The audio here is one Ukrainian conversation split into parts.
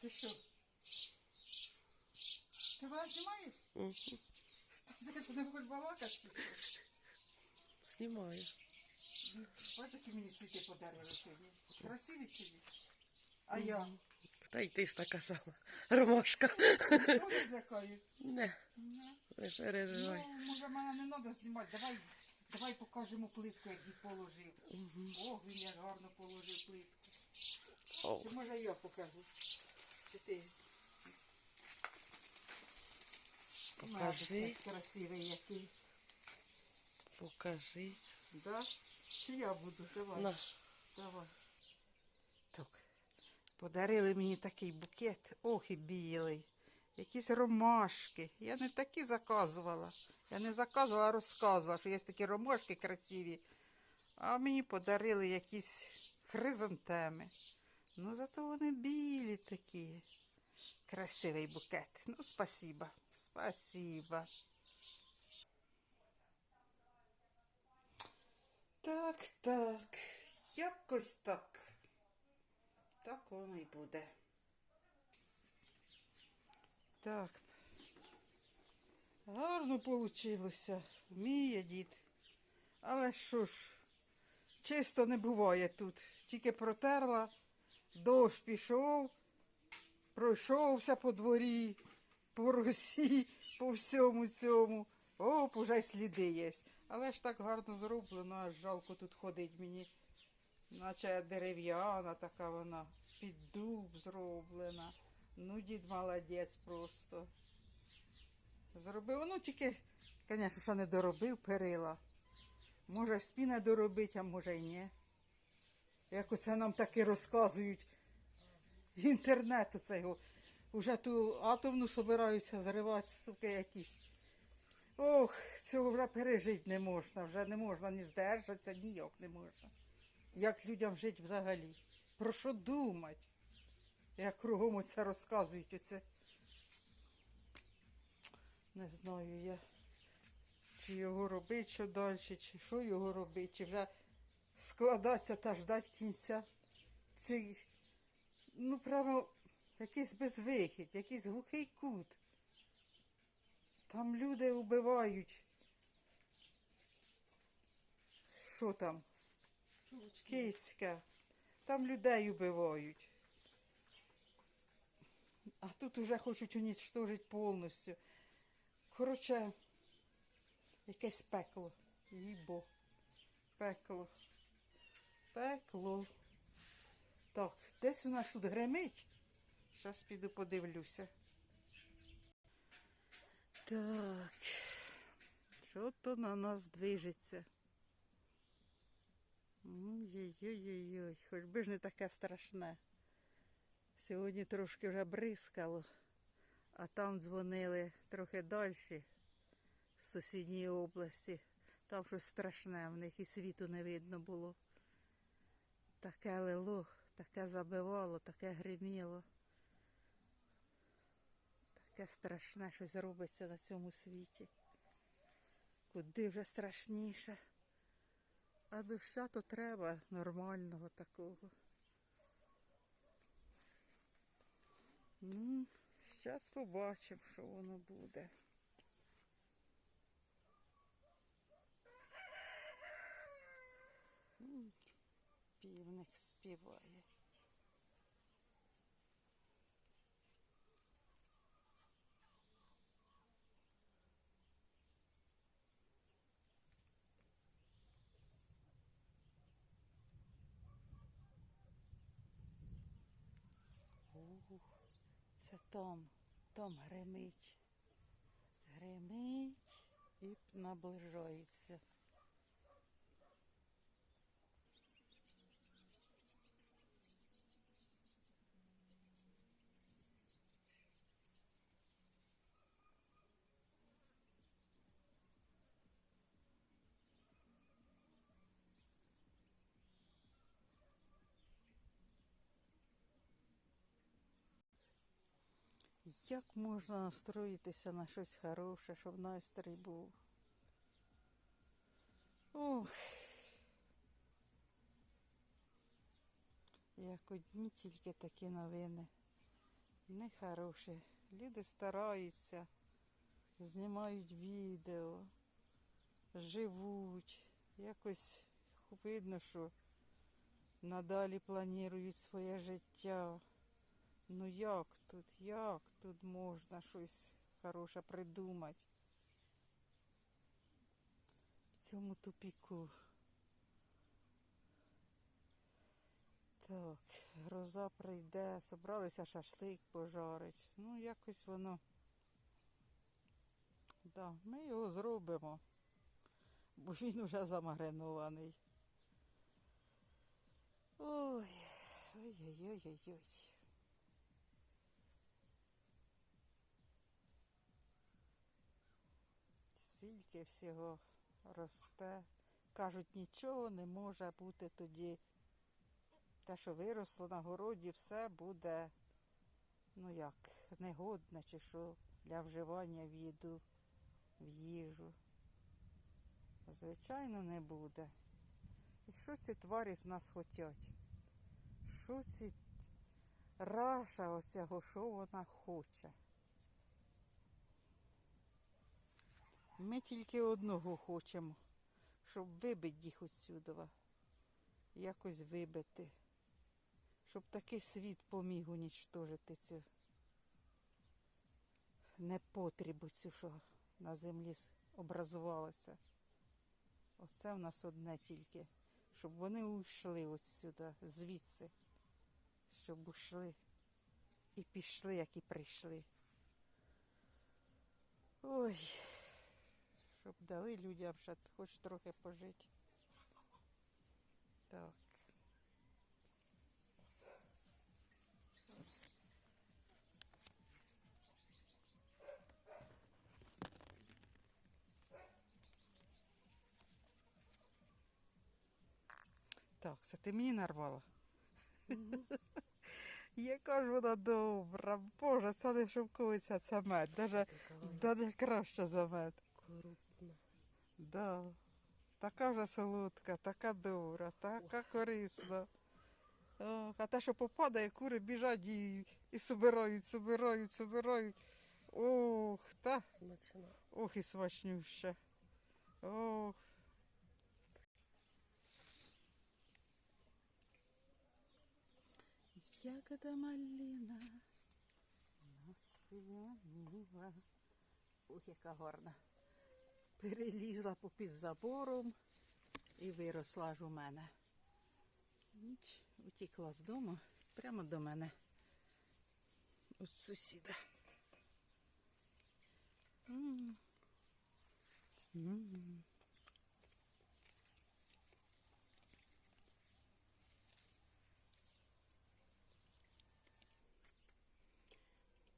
Ти що? Ти мене знімаєш? Та Ти що не хочеш балакати? Знімаю. Бачиш, які мені цвіти подарили сьогодні. Красиві чи ні? А я? Та й ти ж така сама. Ромашка. Дуже злякаю. Не, Ні. не переживай. Ну, може, мене не треба знімати. Давай, давай покажемо плитку, як дід положив. Ох, він як гарно положив плитку. Чи може я покажу? Покажи. Красивий який. покажи. Да? Чи я буду? Давай. На. Давай. Так. Подарили мені такий букет. Ох і білий. Якісь ромашки. Я не такі заказувала. Я не заказувала, а розказувала, що є такі ромашки красиві. А мені подарили якісь хризантеми. Ну, зато вони білі такі. Красивий букет. Ну, спасіба. Спасіба. Так, так. Якось так. Так воно і буде. Так. Гарно получилося. Вміє дід. Але що ж, чисто не буває тут. Тільки протерла, дощ пішов, пройшовся по дворі, по росі, по всьому цьому. Оп, уже сліди є. Але ж так гарно зроблено, аж жалко тут ходить мені. Наче дерев'яна така вона, під дуб зроблена. Ну, дід молодець просто. Зробив, ну тільки, звісно, що не доробив перила. Може, спіна доробить, а може й ні. Як оце нам таки розказують інтернету цього. Уже ту атомну собираються зривати, суки, якісь. Ох, цього вже пережити не можна, вже не можна ні здержатися, ніяк не можна. Як людям жити взагалі? Про що думати? Як кругом оце розказують оце. Не знаю я, чи його робити, що далі, чи що його робити, чи вже складатися та ждать кінця. Чи, ну, право, якийсь безвихід, якийсь глухий кут. Там люди вбивають. Що там? Кицька. Там людей вбивають. А тут уже хочуть унічтожити повністю. Коротше, якесь пекло. Їбо. Пекло. Пекло. Так, десь у нас тут гремить. Зараз піду подивлюся. Так. Що то на нас движеться? Ой-ой-ой, хоч би ж не таке страшне. Сьогодні трошки вже бризкало, а там дзвонили трохи далі з сусідньої області. Там щось страшне в них і світу не видно було. Таке лило, таке забивало, таке гриміло. Таке страшне щось робиться на цьому світі. Куди вже страшніше. А душа то треба нормального такого. Ну, зараз побачимо, що воно буде. М, Півник співає. Ух, це там, там гримить. Гримить і наближається. Як можна настроїтися на щось хороше, щоб настрій був? Ох. Як одні тільки такі новини Нехороше. Люди стараються, знімають відео, живуть. Якось видно, що надалі планують своє життя. Ну як тут, як тут можна щось хороше придумати? В цьому тупіку. Так, гроза прийде, собралися шашлик пожарить. Ну, якось воно. Да, ми його зробимо, бо він уже замаринований. Ой, ой-ой-ой-ой-ой. Стільки всього росте. Кажуть, нічого не може бути тоді. Те, що виросло на городі, все буде, ну як, негодне чи що для вживання в їду, в їжу. Звичайно, не буде. І що ці тварі з нас хотять? Що ці раша оцього, що вона хоче? Ми тільки одного хочемо, щоб вибити їх отсюди. Якось вибити. Щоб такий світ поміг унічтожити цю непотрібу цю, що на землі образувалося. Оце в нас одне тільки. Щоб вони ушли отсюди, звідси. Щоб ушли і пішли, як і прийшли. Ой, щоб дали людям ще хоч трохи пожити. Так. Так, це ти мені нарвала? Яка ж вона добра. Боже, це не шовковиця, це мед. Даже, даже краще за мед. Да. Така вже солодка, така добра, така корисна. Ох, а те, що попадає, кури біжать і, і собирають, собирають, собирають. Ох, та, Смачно. ох і смачнюща. Ох. Ягода малина. Насіяніла. Ох, яка гарна. Перелізла попід забором і виросла ж у мене. Ніч, Утікла з дому прямо до мене. От сусіда.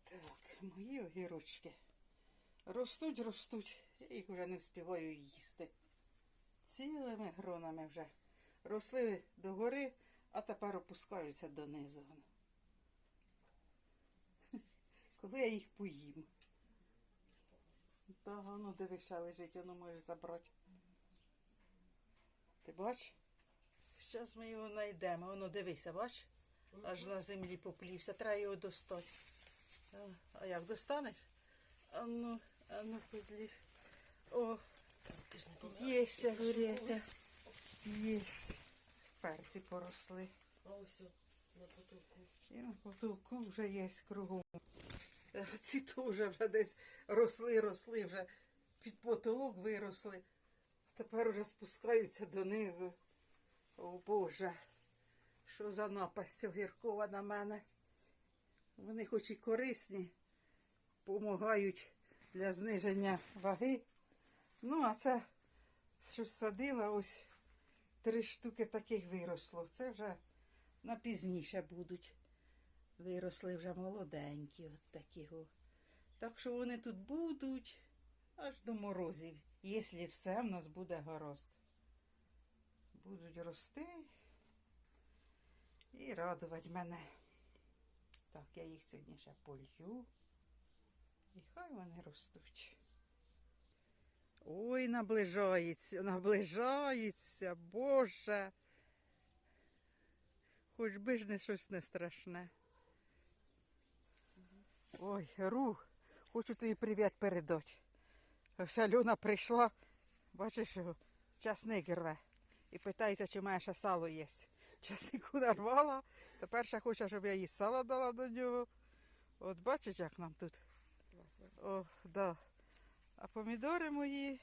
Так, мої огірочки. Ростуть, ростуть. Я їх вже не вспіваю їсти. Цілими гронами вже. Росли догори, а тепер опускаються донизу. Коли я їх поїм. Та воно дивися лежить, воно може забрати. Ти бач? Зараз ми його знайдемо. Воно дивися, бач? Аж на землі поплівся. Треба його достати. А, як достанеш? А ну, а ну підліз. О, Ти ж не помила? Єсть, огурєка. Єсть. Перці поросли. А ось на потолку. І на потолку вже є кругом. Ці теж вже десь росли, росли, вже під потолок виросли. Тепер вже спускаються донизу. О Боже, що за напасть огіркова на мене. Вони хоч і корисні, допомагають для зниження ваги. Ну, а це що садила, ось три штуки таких виросло. Це вже на пізніше будуть. Виросли вже молоденькі, от такі. Так що вони тут будуть аж до морозів, якщо все в нас буде гаразд. Будуть рости і радувати мене. Так, я їх сьогодні ще полью. І хай вони ростуть. Ой, наближається, наближається, Боже. Хоч би ж не щось не страшне. Ой, Ру, хочу тобі привіт передати. Ось Альона прийшла, бачиш, часник рве. І питається, чи має ще сало є. Часнику нарвала, тепер ще хоче, щоб я їй сало дала до нього. От бачиш, як нам тут. О, да. А помідори мої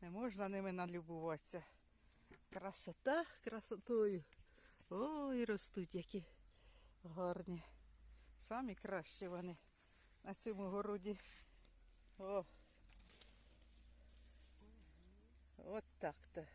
не можна ними налюбуватися. Красота красотою. Ой, ростуть які гарні. Самі кращі вони на цьому городі. О. От так-то.